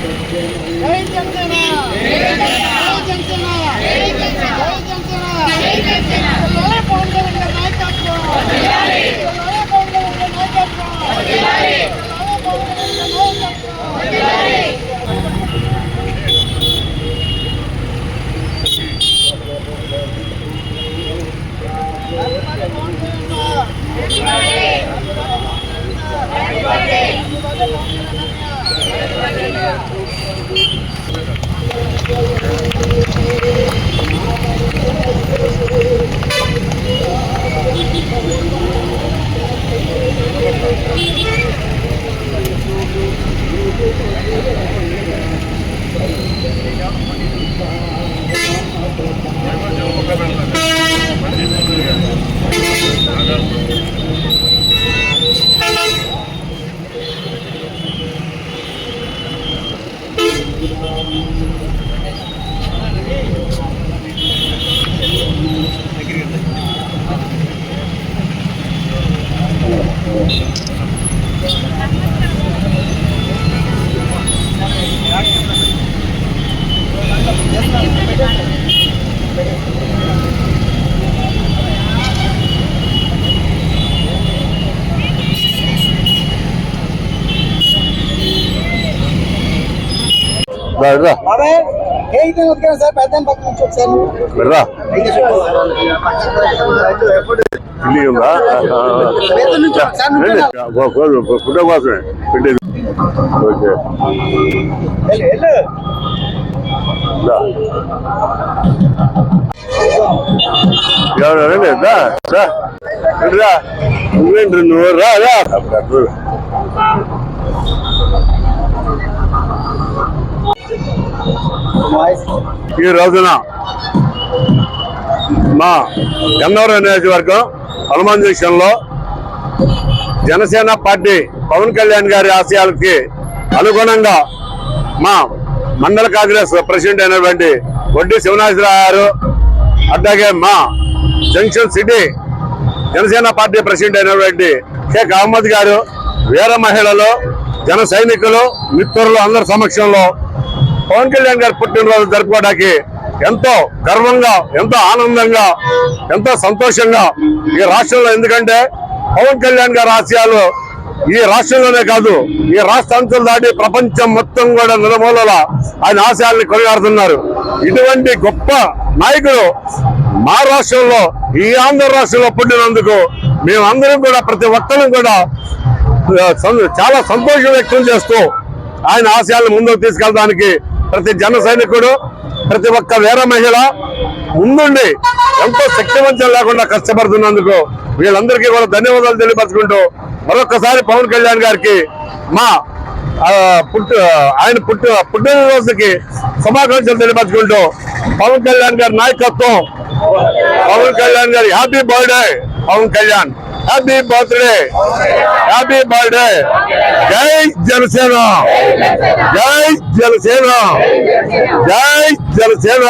జై జనసేన జై జనసేన వెళ్ళు, వెళ్ళు. దా. ఎవరు రండి దా రా ఇటు రా నువ్వేంటి నువ్వు రా రా అప్పుడు ఈ రోజున మా గన్నవరం నియోజకవర్గం హనుమాన్ జంక్షన్లో జనసేన పార్టీ పవన్ కళ్యాణ్ గారి ఆశయాలకి అనుగుణంగా మా మండల కాంగ్రెస్ ప్రెసిడెంట్ అయినటువంటి వడ్డీ శివనాథరావు గారు అట్లాగే మా junction city Janasena party president అయినటువంటి షేక్ అహ్మద్ గారు వీర మహిళలు జన సైనికులు మిత్రులు అందరి సమక్షంలో పవన్ కళ్యాణ్ గారి పుట్టినరోజు జరుపుకోవడానికి ఎంతో గర్వంగా ఎంతో ఆనందంగా ఎంతో సంతోషంగా ఈ రాష్ట్రంలో. ఎందుకంటే పవన్ కళ్యాణ్ గారి ఆశయాలు ఈ రాష్ట్రంలోనే కాదు ఈ రాష్ట్రాంతం దాటి ప్రపంచం మొత్తం కూడా నిలమూలల ఆయన ఆశయాల్ని కొనియాడుతున్నారు. ఇటువంటి గొప్ప నాయకుడు మా రాష్ట్రంలో ఈ ఆంధ్ర రాష్ట్రంలో పుట్టినందుకు మేమందరం కూడా ప్రతి ఒక్కరూ కూడా చాలా సంతోషం వ్యక్తం చేస్తూ ఆయన ఆశయాలను ముందుకు తీసుకెళ్ళడానికి ప్రతి జన సైనికుడు ప్రతి ఒక్క వేర మహిళ ముందుండి ఎంతో శక్తివంతం లేకుండా కష్టపడుతున్నందుకు వీళ్ళందరికీ కూడా ధన్యవాదాలు తెలియపరచుకుంటూ మరొకసారి పవన్ కళ్యాణ్ గారికి మా పుట్టు ఆయన పుట్టు పుట్టినరోజుకి శుభాకాంక్షలు తెలియపరచుకుంటూ పవన్ కళ్యాణ్ గారి నాయకత్వం. పవన్ కళ్యాణ్ గారి happy birthday Pawan Kalyan. Happy birthday happy birthday జై జనసేన జై జనసేన జై జనసేన